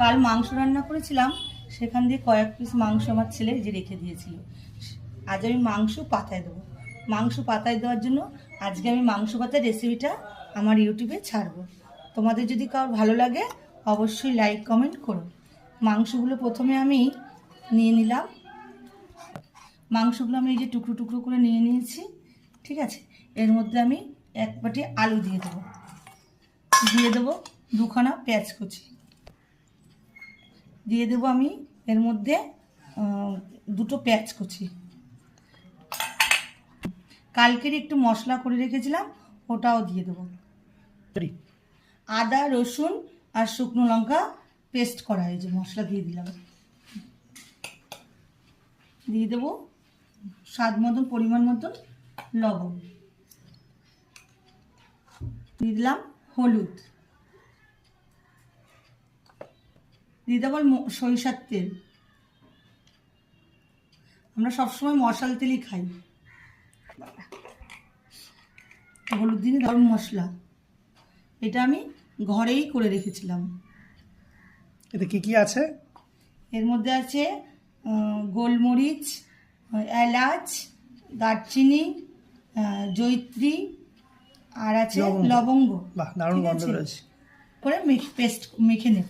কাল মাংস রান্না করেছিলাম, সেখান দিয়ে কয়েক পিস মাংস আমার ছেলে যে রেখে দিয়েছিল। আজ আমি মাংস পাতায় দেবো। মাংস পাতায় দেওয়ার জন্য আজকে আমি মাংস পাতায় রেসিপিটা আমার ইউটিউবে ছাড়বো। তোমাদের যদি কারোর ভালো লাগে, অবশ্যই লাইক কমেন্ট করো। মাংসগুলো প্রথমে আমি নিয়ে নিলাম। মাংসগুলো আমি এই যে টুকরো টুকরো করে নিয়ে নিয়েছি, ঠিক আছে? এর মধ্যে আমি এক বাটি আলু দিয়ে দেবো। দিয়ে দেবো দুখানা পেঁয়াজ কুচি। দিয়ে দেবো আমি এর মধ্যে দুটো পেঁয়াজ কুচি। কালকের একটু মশলা করে রেখেছিলাম ওটাও দিয়ে দেবো। আদা রসুন আর শুকনো লঙ্কা পেস্ট করা হয়েছে মশলা দিয়ে দিলাম। দিয়ে দেবো স্বাদ মতন পরিমাণ মতন লবণ। দিয়ে দিলাম হলুদ। দিয়ে দেবো সরিষার তেল। আমরা সবসময় মশাল তেলই খাই। হলুদ দিনে গরম মশলা। এটা আমি ঘরেই করে রেখেছিলাম। এতে কি কি আছে? এর মধ্যে আছে গোলমরিচ এলাচ দারচিনি আহ, জয়িত্রী আর আছে লবঙ্গ। করে পেস্ট মেখে নেব।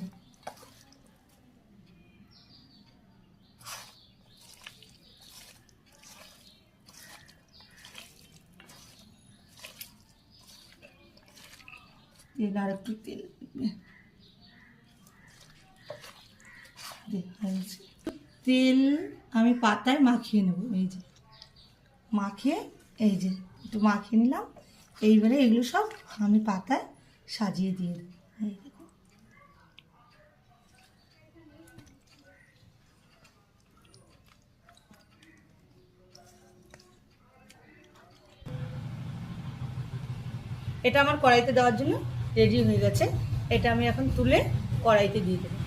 তেল আর একটু তেল। তেল আমি পাতায় মাখিয়ে নেব, এই যে। মাখিয়ে এই যে, একটু মাখিয়ে নিলাম। এইবারে এগুলো সব আমি পাতায় সাজিয়ে দিয়ে দেবো। এই এটা আমার কড়াইতে দেওয়ার জন্য রেডি হয়ে গেছে। এটা আমি এখন তুলে কড়াইতে দিয়ে দেবো।